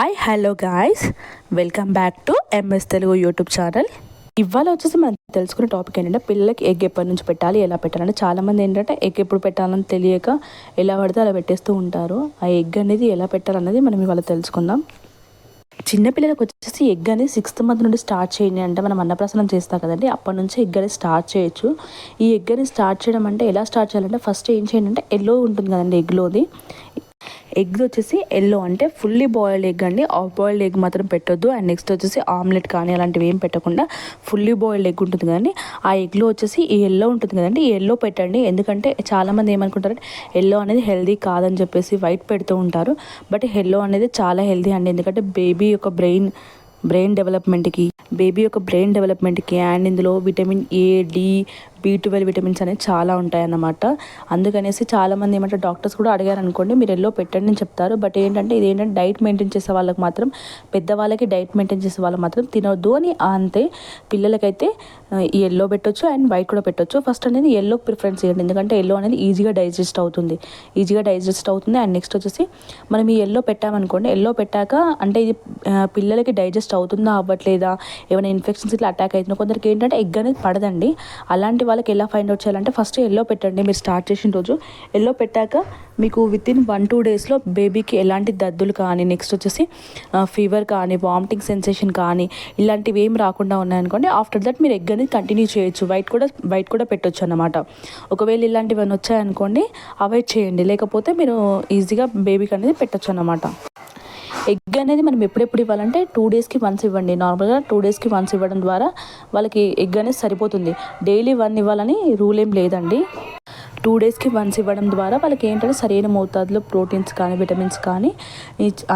Hi hello guys welcome back to MS Telugu YouTube channel ఇవాళ వచ్చేసి మనం తెలుసుకునే టాపిక్ ఏంటంటే పిల్లలకి ఎగ్ ఎప్పటి నుంచి పెట్టాలి ఎలా పెట్టాలని. చాలామంది ఏంటంటే ఎగ్ ఎప్పుడు పెట్టాలని తెలియక ఎలా పడితే అలా పెట్టేస్తూ ఉంటారు. ఆ ఎగ్ అనేది ఎలా పెట్టాలన్నది మనం ఇవాళ తెలుసుకుందాం. చిన్నపిల్లలకు వచ్చేసి ఎగ్ అనేది సిక్స్త్ మంత్ నుండి స్టార్ట్ చేయండి అంటే మనం అన్నప్రసనం చేస్తాం కదండి అప్పటి నుంచి ఎగ్ అనేది స్టార్ట్ చేయొచ్చు. ఈ ఎగ్ అనేది స్టార్ట్ చేయడం అంటే ఎలా స్టార్ట్ చేయాలంటే ఫస్ట్ ఏం చేయండి అంటే ఎల్లో ఉంటుంది కదండి ఎగ్లోది ఎగ్ వచ్చేసి ఎల్లో అంటే ఫుల్లీ బాయిల్డ్ ఎగ్ అండి. ఆఫ్ బాయిల్డ్ ఎగ్ మాత్రం పెట్టొద్దు. అండ్ నెక్స్ట్ వచ్చేసి ఆమ్లెట్ కానీ అలాంటివి ఏం పెట్టకుండా ఫుల్లీ బాయిల్డ్ ఎగ్ ఉంటుంది కదండి. ఆ ఎగ్లో వచ్చేసి ఈ ఎల్లో ఉంటుంది కదండి. ఈ ఎల్లో పెట్టండి. ఎందుకంటే చాలామంది ఏమనుకుంటారంటే ఎల్లో అనేది హెల్దీ కాదని చెప్పేసి వైట్ పెడుతూ ఉంటారు. బట్ ఎల్లో అనేది చాలా హెల్దీ అండి. ఎందుకంటే బేబీ యొక్క బ్రెయిన్ బ్రెయిన్ డెవలప్మెంట్కి బేబీ యొక్క బ్రెయిన్ డెవలప్మెంట్కి అండ్ ఇందులో vitamin A D B twelve vitamins అనేవి చాలా ఉంటాయన్నమాట. అందుకనేసి చాలామంది ఏమంటారు డాక్టర్స్ కూడా అడిగారు అనుకోండి మీరు ఎల్లో పెట్టండి అని చెప్తారు. బట్ ఏంటంటే ఇది ఏంటంటే డైట్ మెయింటైన్ చేసే వాళ్ళకి మాత్రం పెద్దవాళ్ళకి డైట్ మెయింటైన్ చేసే వాళ్ళు మాత్రం తినొద్దు అని అంతే. పిల్లలకైతే ఈ ఎల్లో పెట్టొచ్చు అండ్ వైట్ కూడా పెట్టొచ్చు. ఫస్ట్ అనేది ఎల్లో ప్రిఫరెన్స్ ఇవ్వండి. ఎందుకంటే ఎల్లో అనేది ఈజీగా డైజెస్ట్ అవుతుంది. ఈజీగా డైజెస్ట్ అవుతుంది. అండ్ నెక్స్ట్ వచ్చేసి మనం ఈ ఎల్లో పెట్టామనుకోండి ఎల్లో పెట్టాక అంటే ఇది పిల్లలకి డైజెస్ట్ అవుతుందా అవ్వట్లేదా? ఏమైనా ఇన్ఫెక్షన్స్ ఇట్లా అటాక్ అవుతుందో? కొందరికి ఏంటంటే ఎగ్ అనేది పడదండి. అలాంటి వాళ్ళకి ఎలా ఫైండ్ అవుట్ చేయాలంటే ఫస్ట్ ఎల్లో పెట్టండి. మీరు స్టార్ట్ చేసిన రోజు ఎల్లో పెట్టాక మీకు విత్ ఇన్ వన్ టూ డేస్లో బేబీకి ఎలాంటి దద్దులు కానీ నెక్స్ట్ వచ్చేసి ఫీవర్ కానీ వామిటింగ్ సెన్సేషన్ కానీ ఇలాంటివి ఏం రాకుండా ఉన్నాయనుకోండి ఆఫ్టర్ దట్ మీరు ఎగ్ అనేది కంటిన్యూ చేయొచ్చు. వైట్ కూడా వైట్ కూడా పెట్టొచ్చు అనమాట ఒకవేళ ఇలాంటివన్నీ వచ్చాయనుకోండి అవాయిడ్ చేయండి. లేకపోతే మీరు ఈజీగా బేబీకి అనేది పెట్టొచ్చు అనమాట ఎగ్ అనేది మనం ఎప్పుడెప్పుడు ఇవ్వాలంటే టూ డేస్కి వన్స్ ఇవ్వండి. నార్మల్గా టూ డేస్కి వన్స్ ఇవ్వడం ద్వారా వాళ్ళకి ఎగ్ అనేది సరిపోతుంది. డైలీ వన్ ఇవ్వాలని రూల్ ఏం లేదండి. టూ డేస్కి వన్స్ ఇవ్వడం ద్వారా వాళ్ళకి ఏంటంటే సరైన మోతాదులో ప్రోటీన్స్ కానీ విటమిన్స్ కానీ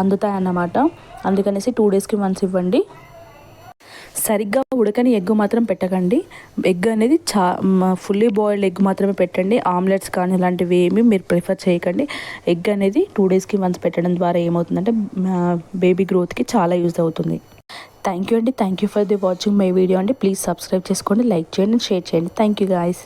అందుతాయి అన్నమాట అందుకనేసి టూ డేస్కి వన్స్ ఇవ్వండి. సరిగ్గా ఉడకని ఎగ్ మాత్రం పెట్టకండి. ఎగ్ అనేది చా ఫుల్లీ బాయిల్డ్ ఎగ్ మాత్రమే పెట్టండి. ఆమ్లెట్స్ కానీ ఇలాంటివి ఏమి మీరు ప్రిఫర్ చేయకండి. ఎగ్ అనేది టూ డేస్కి వన్స్ పెట్టడం ద్వారా ఏమవుతుందంటే బేబీ గ్రోత్కి చాలా యూజ్ అవుతుంది. థ్యాంక్ యూ అండి. Thank you for the watching my video అండి. ప్లీజ్ సబ్స్క్రైబ్ చేసుకోండి లైక్ చేయండి షేర్ చేయండి. Thank you guys.